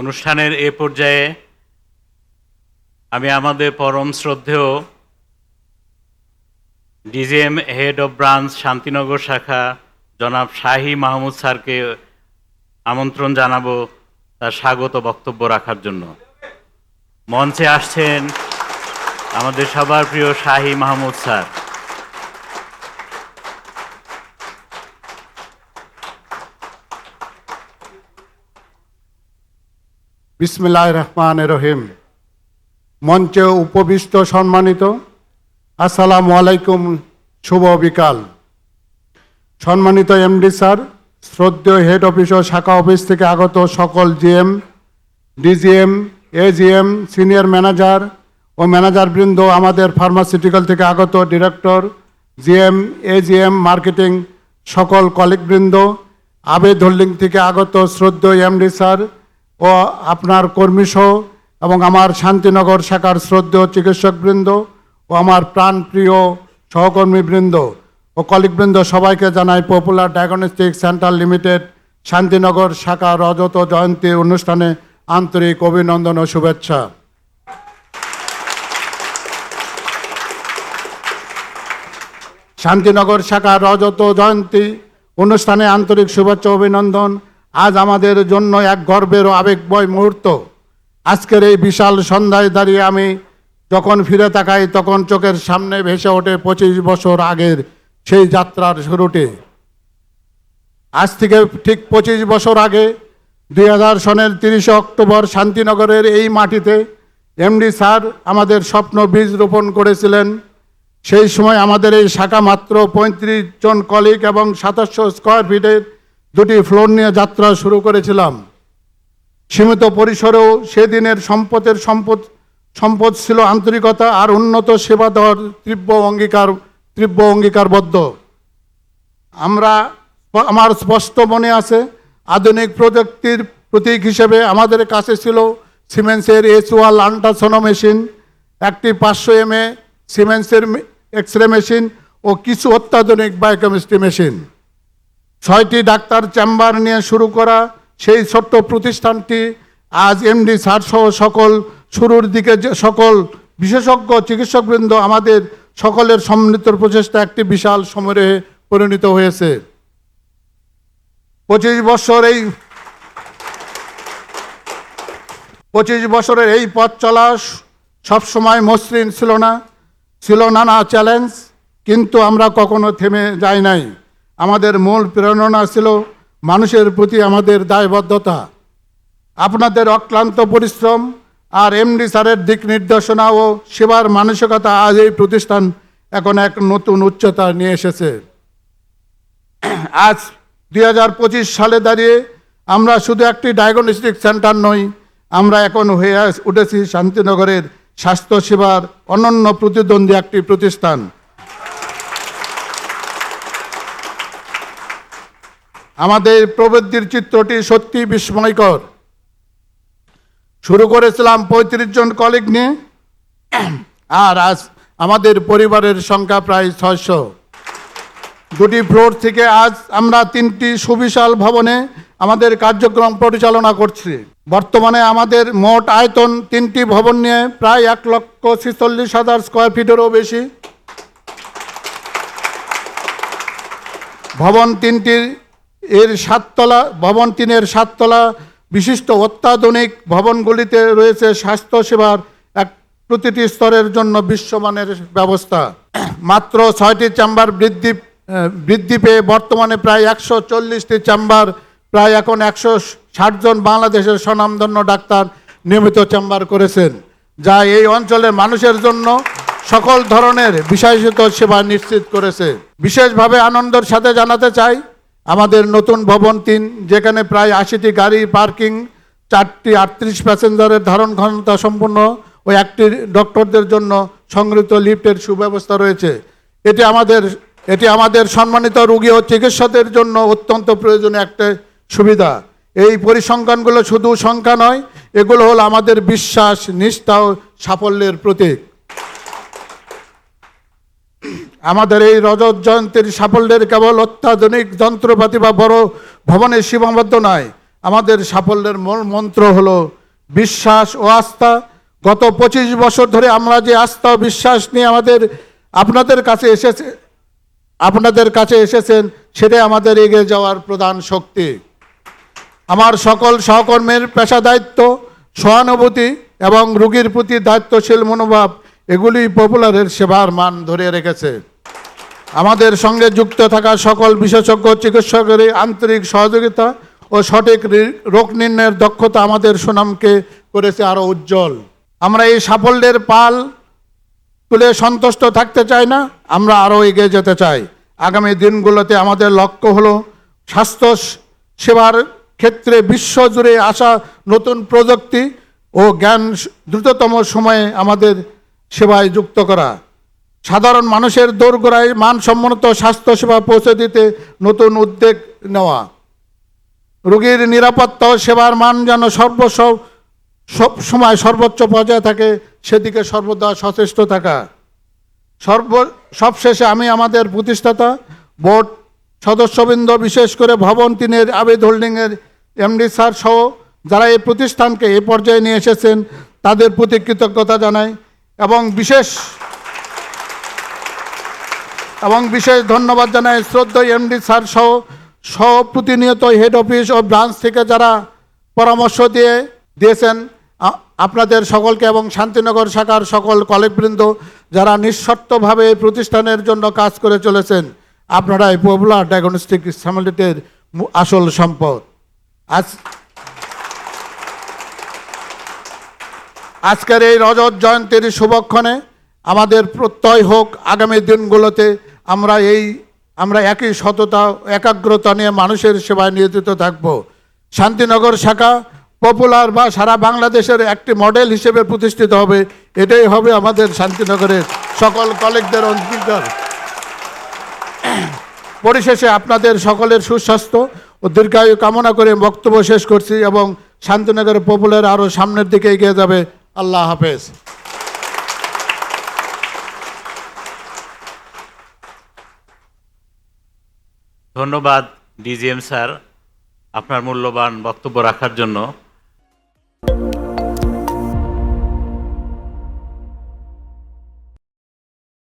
অনুষ্ঠানের এ পর্যায়ে আমি আমাদের পরম শ্রদ্ধেয় DGM head of branch Shantinagar শাখা জনাব শাহী মাহমুদ স্যারকে আমন্ত্রণ জানাব তার স্বাগত বক্তব্য রাখার জন্য। মঞ্চে আসছেন আমাদের সবার প্রিয় শাহী মাহমুদ স্যার। বিসমিল্লাহ রহমান রহিম। মঞ্চে উপবিষ্ট সম্মানিত, আসসালামু আলাইকুম, শুভ বিকাল। সম্মানিত এমডি স্যার, শ্রদ্ধেয় হেড অফিস ও শাখা অফিস থেকে আগত সকল GM, DGM, AGM, senior manager ও ম্যানেজার বৃন্দ আমাদের ফার্মাসিউটিক্যাল থেকে আগত ডিরেক্টর, জিএম, এজিএম, মার্কেটিং, সকল কলিগবৃন্দ আবেদ হোল্ডিং থেকে আগত শ্রদ্ধেয় এমডি স্যার ও আপনার কর্মীসহ এবং আমার শান্তিনগর শাখার শ্রদ্ধেয় চিকিৎসকবৃন্দ ও আমার প্রাণপ্রিয় সহকর্মীবৃন্দ ও কলিকবৃন্দ সবাইকে জানাই popular diagnostic centre limited Shantinagar শাখা রজত জয়ন্তী অনুষ্ঠানে আন্তরিক অভিনন্দন ও শুভেচ্ছা। শান্তিনগর শাখা রজত জয়ন্তী অনুষ্ঠানে আন্তরিক শুভেচ্ছা অভিনন্দন আজ আমাদের জন্য এক গর্বের আবেগময় মুহূর্ত। আজকের এই বিশাল সন্ধ্যায় দাঁড়িয়ে আমি যখন ফিরে তাকাই, তখন চোখের সামনে ভেসে ওঠে পঁচিশ বছর আগের সেই যাত্রার শুরুটি। আজ থেকে ঠিক পঁচিশ বছর আগে দুই হাজার সনের তিরিশে অক্টোবর শান্তিনগরের এই মাটিতে এমডি স্যার আমাদের স্বপ্ন বীজ রোপণ করেছিলেন। সেই সময় আমাদের এই শাখা মাত্র পঁয়ত্রিশ জন কলিগ এবং সাতাশশো স্কোয়ার ফিটের দুটি ফ্লোর নিয়ে যাত্রা শুরু করেছিলাম। সীমিত পরিসরেও সেদিনের সম্পদের সম্পদ সম্পদ ছিল আন্তরিকতা আর উন্নত সেবা দেওয়ার তীব্র অঙ্গীকার, তীব্র অঙ্গীকারবদ্ধ। আমরা আমার স্পষ্ট মনে আছে, আধুনিক প্রযুক্তির প্রতীক হিসেবে আমাদের কাছে ছিল সিমেন্সের এস ওয়াল আল্ট্রাসোনো মেশিন একটি পাঁচশো এম এ সিমেন্সের এক্স রে মেশিন ও কিছু অত্যাধুনিক বায়োকেমিস্ট্রি মেশিন ছয়টি ডাক্তার চেম্বার নিয়ে শুরু করা, সেই ছোট্ট প্রতিষ্ঠানটি আজ এমডি স্যার সহ সকল শুরুর দিকে যে সকল বিশেষজ্ঞ, চিকিৎসকবৃন্দ আমাদের সকলের সম্মিলিত প্রচেষ্টা একটি বিশাল সমরে পরিণত হয়েছে। পঁচিশ বছর এই পঁচিশ বছরের এই পথ চলা সবসময় মসৃণ ছিল না, ছিল নানা চ্যালেঞ্জ, কিন্তু আমরা কখনো থেমে যাই নাই। আমাদের মূল প্রেরণা ছিল মানুষের প্রতি আমাদের দায়বদ্ধতা। আপনাদের অক্লান্ত পরিশ্রম আর এমডি স্যারের দিক নির্দেশনা ও সেবার মানসিকতা আজ এই প্রতিষ্ঠান এখন এক নতুন উচ্চতা নিয়ে এসেছে। আজ দু হাজার পঁচিশ সালে দাঁড়িয়ে আমরা শুধু একটি ডায়াগনস্টিক সেন্টার নই, আমরা এখন হয়ে উঠেছি শান্তিনগরের স্বাস্থ্যসেবার অনন্য প্রতিদ্বন্দ্বী একটি প্রতিষ্ঠান। আমাদের প্রবৃদ্ধির চিত্রটি সত্যি বিস্ময়কর। শুরু করেছিলাম পঁয়ত্রিশ জন কলিগ নিয়ে, আর আজ আমাদের পরিবারের সংখ্যা প্রায় ছয়শো। দুটি ফ্লোর থেকে আজ আমরা তিনটি সুবিশাল ভবনে আমাদের কার্যক্রম পরিচালনা করছি। বর্তমানে আমাদের মোট আয়তন তিনটি ভবন নিয়ে প্রায় এক লক্ষ ছেচল্লিশ হাজার স্কোয়ার ফিটেরও বেশি। ভবন তিনটির এর সাততলা ভবন তিনের সাততলা বিশিষ্ট অত্যাধুনিক ভবনগুলিতে রয়েছে স্বাস্থ্যসেবার এক প্রতিটি স্তরের জন্য বিশ্বমানের ব্যবস্থা। মাত্র ছয়টি চেম্বার বৃদ্ধি বৃদ্ধি পেয়ে বর্তমানে প্রায় একশো চল্লিশটি চেম্বার, প্রায় এখন একশো ষাট জন বাংলাদেশের স্বনামধন্য ডাক্তার নিয়মিত চেম্বার করেছেন, যা এই অঞ্চলের মানুষের জন্য সকল ধরনের বিশেষিত সেবা নিশ্চিত করেছে। বিশেষভাবে আনন্দের সাথে জানাতে চাই আমাদের নতুন ভবন তিন, যেখানে প্রায় আশিটি গাড়ি, পার্কিং, চারটি আটত্রিশ প্যাসেঞ্জারের ধারণ ক্ষমতা সম্পন্ন ও একটি ডক্টরদের জন্য সংগৃহীত লিফটের সুব্যবস্থা রয়েছে। এটি আমাদের এটি আমাদের সম্মানিত রোগী ও চিকিৎসকদের জন্য অত্যন্ত প্রয়োজনীয় একটা সুবিধা। এই পরিসংখ্যানগুলো শুধু সংখ্যা নয়, এগুলো হল আমাদের বিশ্বাস, নিষ্ঠা ও সাফল্যের প্রতীক। আমাদের এই রজত জয়ন্তীর সাফল্যের কেবল অত্যাধুনিক যন্ত্রপাতি বা বড় ভবনের সীমাবদ্ধ নয়। আমাদের সাফল্যের মূল মন্ত্র হলো বিশ্বাস ও আস্থা। গত পঁচিশ বছর ধরে আমরা যে আস্থা ও বিশ্বাস নিয়ে আমাদের আপনাদের কাছে এসেছে, আপনাদের কাছে এসেছেন, সেটাই আমাদের এগিয়ে যাওয়ার প্রধান শক্তি। আমার সকল সহকর্মীর পেশা দায়িত্ব সহানুভূতি এবং রুগীর প্রতি দায়িত্বশীল মনোভাব এগুলি পপুলারের সেবার মান ধরে রেখেছে। আমাদের সঙ্গে যুক্ত থাকা সকল বিশেষজ্ঞ, চিকিৎসকের আন্তরিক সহযোগিতা ও সঠিক রোগ নির্ণয়ের দক্ষতা আমাদের সুনামকে করেছে আরও উজ্জ্বল। আমরা এই সাফল্যের পাল তুলে সন্তুষ্ট থাকতে চাই না, আমরা আরও এগিয়ে যেতে চাই। আগামী দিনগুলোতে আমাদের লক্ষ্য হলো স্বাস্থ্য সেবার ক্ষেত্রে বিশ্বজুড়ে আসা নতুন প্রযুক্তি ও জ্ঞান দ্রুততম সময়ে আমাদের সেবায় যুক্ত করা। সাধারণ মানুষের দোরগোড়ায় মানসম্মত স্বাস্থ্যসেবা পৌঁছে দিতে নতুন উদ্যোগ নেওয়া। রোগীর নিরাপত্তা সেবার মান যেন সর্বস সব সময় সর্বোচ্চ পর্যায়ে থাকে, সেদিকে সর্বদা সচেষ্ট থাকা। সর্ব, সবশেষে আমি আমাদের প্রতিষ্ঠাতা, বোর্ড সদস্যবৃন্দ, বিশেষ করে ভবন তিনের আবেদ হোল্ডিংয়ের এমডি স্যার সহ যারা এই প্রতিষ্ঠানকে এই পর্যায়ে নিয়ে এসেছেন, তাদের প্রতি কৃতজ্ঞতা জানাই। এবং বিশেষ এবং বিশেষ ধন্যবাদ জানাই শ্রদ্ধেয় এমডি স্যার সহ সহ প্রতিনিয়ত হেড অফিস ও ব্রাঞ্চ থেকে যারা পরামর্শ দিয়ে দিয়েছেন আপনাদের সকলকে এবং শান্তিনগর শাখার সকল কলেজবৃন্দ যারা নিঃশর্তভাবে এই প্রতিষ্ঠানের জন্য কাজ করে চলেছেন আপনারাই পপুলার ডায়াগনস্টিক সামিলিটির আসল সম্পদ। আজ আজকের এই রজত জয়ন্তীর শুভক্ষণে আমাদের প্রত্যয় হোক আগামী দিনগুলোতে। আমরা এই, আমরা একই সততা, একাগ্রতা নিয়ে মানুষের সেবায় নিয়োজিত থাকব। শান্তিনগর শাখা পপুলার বা সারা বাংলাদেশের একটি মডেল হিসেবে প্রতিষ্ঠিত হবে। এটাই হবে আমাদের শান্তিনগরের সকল কলেজদের অঙ্গীকার পরিশেষে আপনাদের সকলের সুস্বাস্থ্য ও দীর্ঘায়ু কামনা করে বক্তব্য শেষ করছি এবং শান্তিনগরের পপুলার আরও সামনের দিকে এগিয়ে যাবে। আল্লাহ হাফেজ। ধন্যবাদ ডিজিএম স্যার আপনার মূল্যবান বক্তব্য রাখার জন্য।